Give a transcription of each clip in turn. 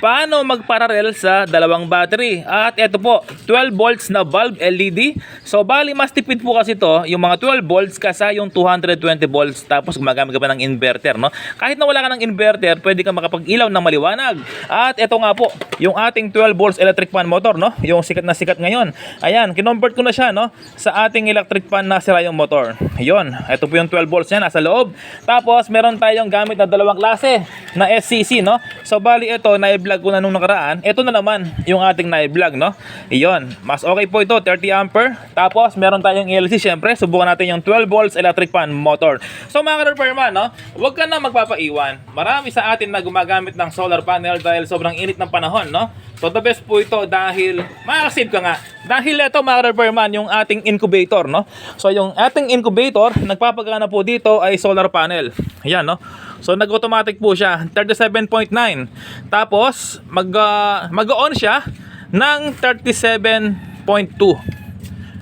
paano magparallel sa dalawang battery. At ito po, 12 volts na bulb LED. So bali mas tipid po kasi to yung mga 12 volts kasa yung 220 volts tapos gumagamit ka pa ng inverter, no? Kahit na wala ka ng inverter, pwede ka makapag-ilaw ng maliwanag. At ito nga po, yung ating 12 volts electric fan motor, no? Yung sikat na sikat ngayon. Ayan, kinomvert ko na siya, no? Sa ating electric fan na sira yung motor. Yun, ito po yung 12 volts niya nasa loob. Tapos meron tayong gamit na dalawang klase na SCC, no? So bali ito, na-vlog ko na nung nakaraan. Ito na naman yung ating na-vlog, no? Iyon, mas okay po ito, 30 ampere. Tapos meron tayong ELC, syempre. Subukan natin yung 12 volts electric fan motor. So mga ka-repairman, no? Huwag ka na magpapaiwan. Marami sa atin na gumagamit ng solar panel dahil sobrang init ng panahon, no? So the best po ito dahil makakasave ka nga. Dahil ito mga repairman yung ating incubator, no? So yung ating incubator, nagpapagana po dito ay solar panel. Ayan, no? So nag-automatic po siya, 37.9. Tapos mag ah, mag-on siya ng 37.2.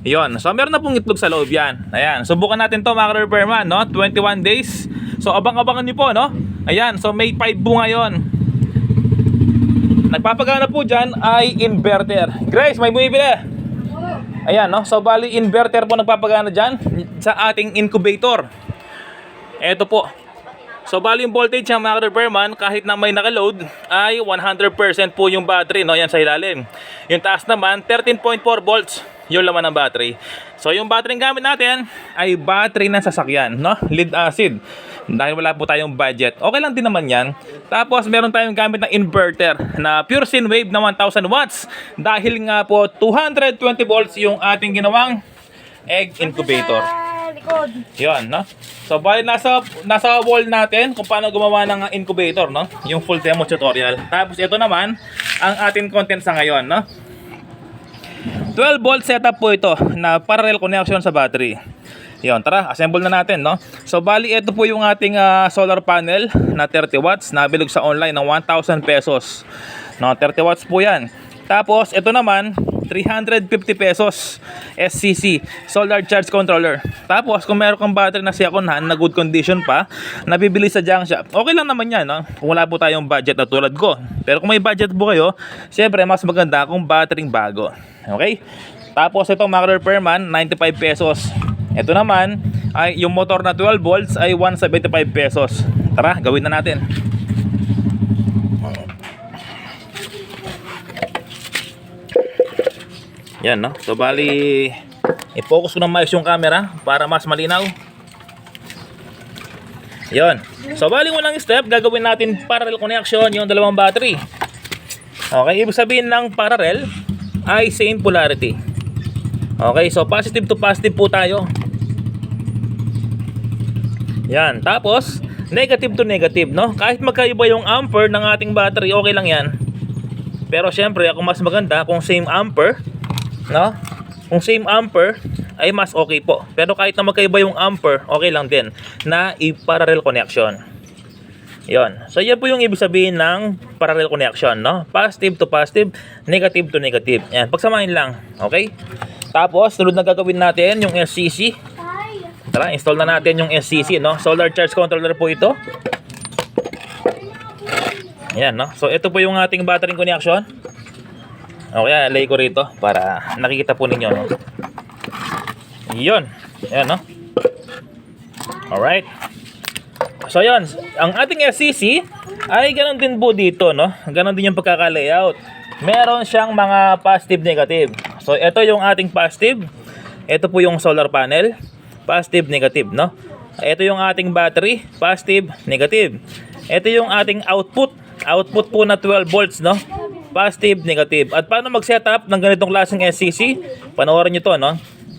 Yon. So meron na pong itlog sa loob yan. Ayan. Subukan natin to mga repairman, no? 21 days. So abang-abangan niyo po, no? Ayan. So may 5 po ngayon. Nagpapagana po dyan ay inverter. Grace, may bumibili. Ayan, no? So, bali, inverter po nagpapagana dyan sa ating incubator. Eto po. So, bali yung voltage ng mga repairman, kahit na may nakaload, ay 100% po yung battery, no? Yan sa ilalim. Yung taas naman, 13.4 volts yung laman ng battery. So, yung battery gamit natin ay battery ng sasakyan, no? Lead acid. Dahil wala po tayong budget. Okay lang din naman yan. Tapos, meron tayong gamit na inverter na pure sine wave na 1000 watts. Dahil nga po, 220 volts yung ating ginawang egg incubator. Likod. Yun, no? So, bali nasa, nasa wall natin kung paano gumawa ng incubator, no? Yung full demo tutorial. Tapos, ito naman, ang ating content sa ngayon, no? 12 volt setup po ito na parallel connection sa battery. Yun, tara, assemble na natin, no? So, bali, ito po yung ating ah, solar panel na 30 watts, nabilog sa online ng 1,000 pesos. No, 30 watts po yan. Tapos, ito naman, 350 pesos SCC solar charge controller. Tapos kung meron kang battery na second hand na good condition pa, nabibili sa junk shop. Okay lang naman 'yan, no? Kung wala po tayong budget na tulad ko. Pero kung may budget po kayo, syempre mas maganda kung battery bago. Okay? Tapos itong mga repairman, 95 pesos. Ito naman ay yung motor na 12 volts ay 175 pesos. Tara, gawin na natin. Yan, no? So, bali, i-focus ko na maayos yung camera para mas malinaw. Yon. So, bali unang step, gagawin natin parallel connection yung dalawang battery. Okay, ibig sabihin ng parallel ay same polarity. Okay, so positive to positive po tayo. Yan. Tapos, negative to negative, no? Kahit magkaiba yung ampere ng ating battery, okay lang yan. Pero syempre, ako mas maganda kung same ampere, no? Kung same ampere ay mas okay po. Pero kahit na magkaiba yung ampere, okay lang din na i-parallel connection. Yon. So yan po yung ibig sabihin ng parallel connection, no? Positive to positive, negative to negative. Yan, pagsamahin lang, okay? Tapos, sunod na gagawin natin yung SCC. Tara, install na natin yung SCC, no? Solar charge controller po ito. Ayan, no? So, ito po yung ating battery connection. Okay, lay ko rito para nakikita po ninyo, no? Yun. Ayan, no? Alright. So, yun. Ang ating SCC ay ganun din po dito, no? Ganun din yung pagkaka-layout. Meron siyang mga positive, negative. So, ito yung ating positive. Ito po yung solar panel. Positive, negative, no? Ito yung ating battery. Positive, negative. Ito yung ating output. Output po na 12 volts, no? Positive, negative. At paano mag-setup ng ganitong klaseng SCC? Panoorin nyo to, no?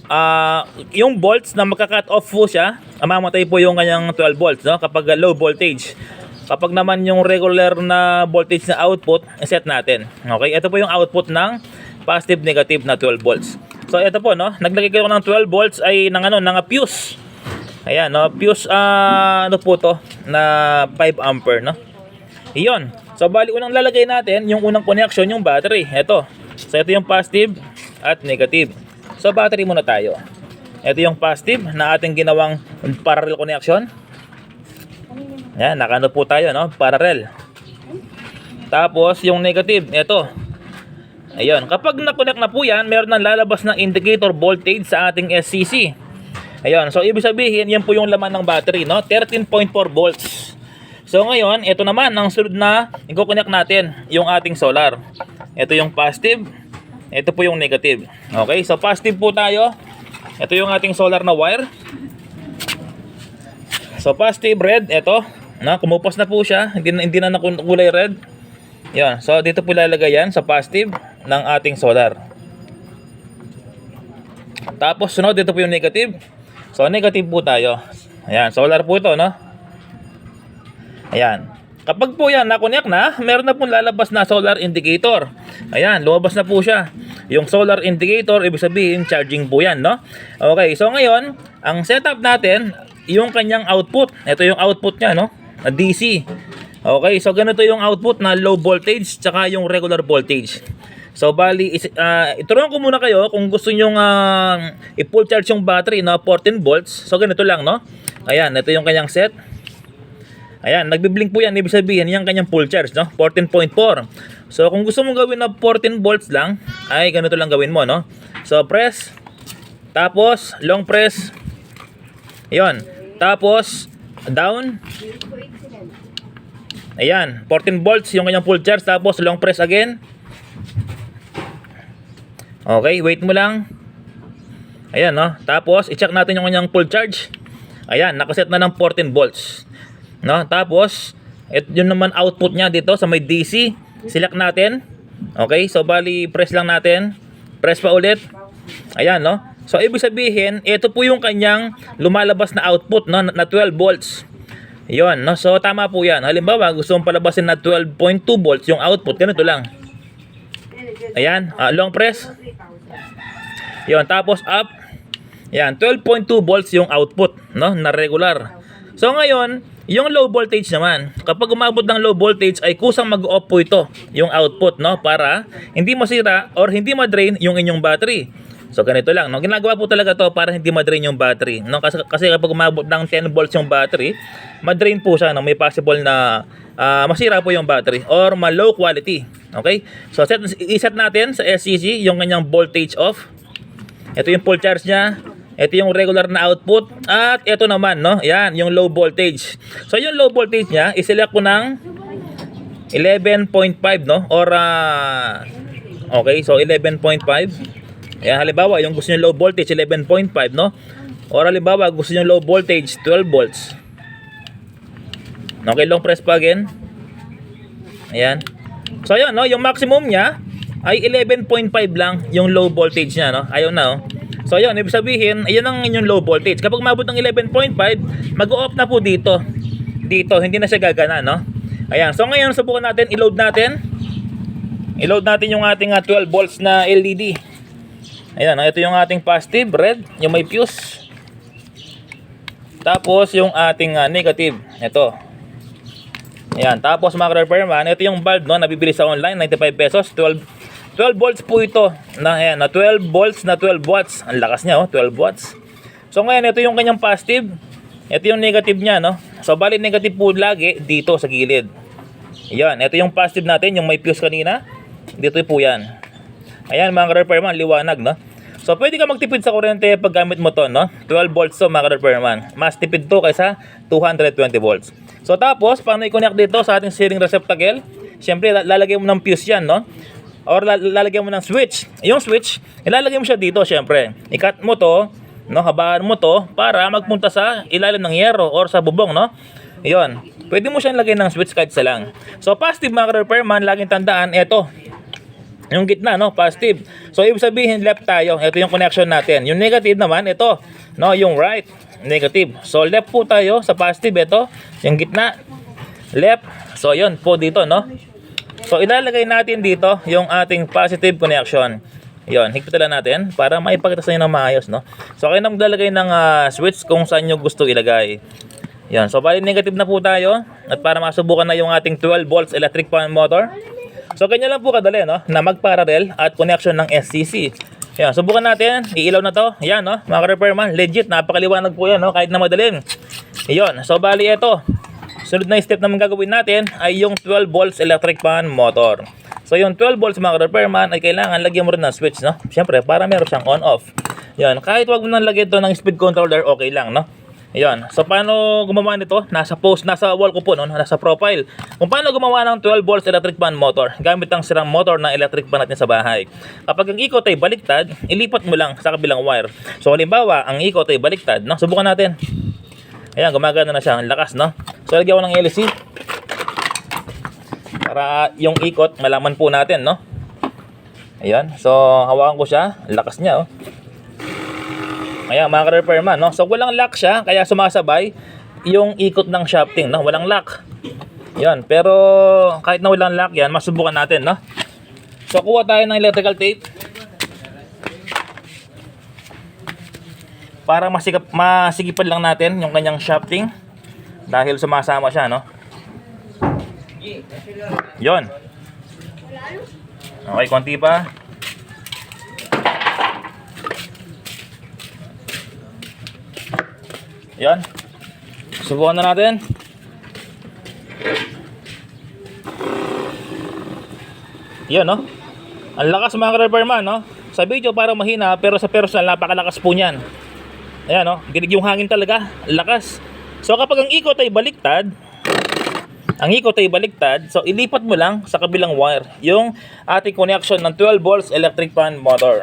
Ah, yung volts na magka-cut off po siya, mamatay po yung kanyang 12 volts, no? Kapag low voltage. Kapag naman yung regular na voltage na output, set natin. Okay? Ito po yung output ng positive negative na 12 volts. So ito po no, naglagay ko ng 12 volts ay ng ano, ng fuse. Ayan, no, fuse ah, ano po to na 5 ampere, no. Iyon. So bali unang lalagay natin yung unang connection yung battery. Ito. So ito yung positive at negative. So battery muna tayo. Ito yung positive na ating ginawang parallel connection. Yan, nakano po tayo, no? Parallel. Tapos, yung negative, ito. Ayun, kapag na-connect na po yan, meron nang lalabas ng indicator voltage sa ating SCC. Ayun, so ibig sabihin, yan po yung laman ng battery, no? 13.4 volts. So ngayon, ito naman ang sunod na i-connect natin, yung ating solar. Ito yung positive, ito po yung negative. Okay, so positive po tayo. Ito yung ating solar na wire. So positive red, ito. Na, kumupos na po siya, hindi na, hindi na nakulay red. Yan, so dito po ilalagay yan sa positive ng ating solar. Tapos sunod dito po yung negative. So negative po tayo. Ayan, solar po ito, no? Ayan. Kapag po yan nakonyak na, meron na pong lalabas na solar indicator. Ayan, lumabas na po siya. Yung solar indicator, ibig sabihin charging po yan, no? Okay, so ngayon, ang setup natin, yung kanyang output. Ito yung output niya, no? Na DC. Okay, so ganito yung output na low voltage tsaka yung regular voltage. So bali, is, uh, ituruan ko muna kayo kung gusto nyo uh, i-full charge yung battery na 14 volts. So ganito lang, no? Ayan, ito yung kanyang set. Ayan, nagbi-blink po yan. Ibig sabihin, yan kanyang full charge, no? 14.4. So kung gusto mong gawin na 14 volts lang, ay ganito lang gawin mo, no? So press, tapos long press, yon Tapos, down, Ayan, 14 volts yung kanyang full charge tapos long press again. Okay, wait mo lang. Ayan, no? Tapos, i-check natin yung kanyang full charge. Ayan, nakaset na ng 14 volts. No? Tapos, et, yun naman output niya dito sa may DC. Select natin. Okay, so bali, press lang natin. Press pa ulit. Ayan, no? So, ibig sabihin, ito po yung kanyang lumalabas na output, no? Na 12 volts. Yon, no? So tama po 'yan. Halimbawa, gusto mong palabasin na 12.2 volts yung output, ganito lang. Ayan, ah, long press. Yon, tapos up. Yan, 12.2 volts yung output, no? Na regular. So ngayon, yung low voltage naman, kapag umabot ng low voltage ay kusang mag-off po ito, yung output, no? Para hindi masira or hindi ma-drain yung inyong battery. So ganito lang, no? Ginagawa po talaga to para hindi ma-drain yung battery, no? Kasi, kasi kapag umabot ng 10 volts yung battery, ma-drain po siya, no? May possible na ah, masira po yung battery or ma-low quality. Okay? So set, i-set natin sa SCC yung kanyang voltage off. Ito yung full charge niya. Ito yung regular na output. At ito naman, no? Yan, yung low voltage. So yung low voltage niya, iselect ko ng 11.5, no? Or, ah, okay, so 11.5. Ayan, halimbawa, yung gusto nyo low voltage, 11.5, no? Or halimbawa, gusto nyo low voltage, 12 volts. Okay, long press pa again. Ayan. So, ayan, no? Yung maximum niya ay 11.5 lang yung low voltage niya, no? Ayaw na, oh. So, ayan, ibig sabihin, ayan ang inyong low voltage. Kapag mabot ng 11.5, mag-off na po dito. Dito, hindi na siya gagana, no? Ayan, so ngayon, subukan natin, i-load natin. I-load natin yung ating ah, 12 volts na LED. Ayan, ah, ito yung ating positive, red, yung may fuse. Tapos yung ating ah, negative, ito. Ayan, tapos mga repairman, ito yung bulb no, nabibili sa online, 95 pesos, 12 12 volts po ito. Na ayan, na 12 volts na 12 watts. Ang lakas niya, oh, 12 watts. So ngayon, ito yung kanyang positive. Ito yung negative niya, no? So bali negative po lagi dito sa gilid. Ayan, ito yung positive natin, yung may fuse kanina. Dito po yan. Ayan mga repairman, liwanag, no? So pwede ka magtipid sa kuryente pag gamit mo to, no? 12 volts to mga repairman. Mas tipid to kaysa 220 volts. So tapos, paano i-connect dito sa ating steering receptacle? Siyempre, la- lalagay mo ng fuse yan, no? Or la- lalagyan mo ng switch. Yung switch, ilalagay mo siya dito, siyempre. I-cut mo to, no? Habaan mo to para magpunta sa ilalim ng yero or sa bubong, no? Yon. Pwede mo siyang lagay ng switch kahit isa lang. So, positive mga repairman, laging tandaan, eto, yung gitna, no? Positive. So, ibig sabihin, left tayo. Ito yung connection natin. Yung negative naman, ito. No? Yung right. Negative. So, left po tayo sa positive. Ito. Yung gitna. Left. So, yun po dito, no? So, ilalagay natin dito yung ating positive connection. Yon, higpitan lang natin para maipakita sa inyo ng maayos, no? So, kayo na maglalagay ng ah, switch kung saan nyo gusto ilagay. Yan. So, bali negative na po tayo. At para masubukan na yung ating 12 volts electric fan motor. So, ganyan lang po kadali, no? Na mag-parallel at connection ng SCC. Yan. Subukan natin. Iilaw na to. Yan, no? Mga repairman. Legit. Napakaliwanag po yan, no? Kahit na madaling. Yon. So, bali ito. Sunod na step naman gagawin natin ay yung 12 volts electric fan motor. So yung 12 volts mga repairman ay kailangan lagyan mo rin ng switch, no? Siyempre, para meron siyang on-off. Yan, kahit wag mo nang lagyan ito ng speed controller, okay lang, no? Yan. So paano gumawa nito? Nasa post, nasa wall ko po, no? nasa profile. Kung paano gumawa ng 12 volts electric fan motor gamit ang sirang motor na electric fan natin sa bahay. Kapag ang ikot ay baliktad, ilipat mo lang sa kabilang wire. So halimbawa, ang ikot ay baliktad, no? Subukan natin. Ayan, gumagana na siya. Ang lakas, no? So, lagyan ko ng LC. Para yung ikot, malaman po natin, no? Ayan. So, hawakan ko siya. Ang lakas niya, oh. Ayan, mga ka-repairman, no? So, walang lock siya, kaya sumasabay yung ikot ng shafting, no? Walang lock. Yan. Pero, kahit na walang lock yan, masubukan natin, no? So, kuha tayo ng electrical tape. Para masikap, masigipan lang natin yung kanyang shafting. Dahil sumasama siya, no? Yon. Okay, konti pa. Yan. Subukan na natin. Yan, no? Ang lakas mga ka-repairman, no? Sa video parang mahina, pero sa personal, napakalakas po niyan. Ayan, no? Ginig yung hangin talaga. Lakas. So, kapag ang ikot ay baliktad, ang ikot ay baliktad, so ilipat mo lang sa kabilang wire yung ating connection ng 12 volts electric fan motor.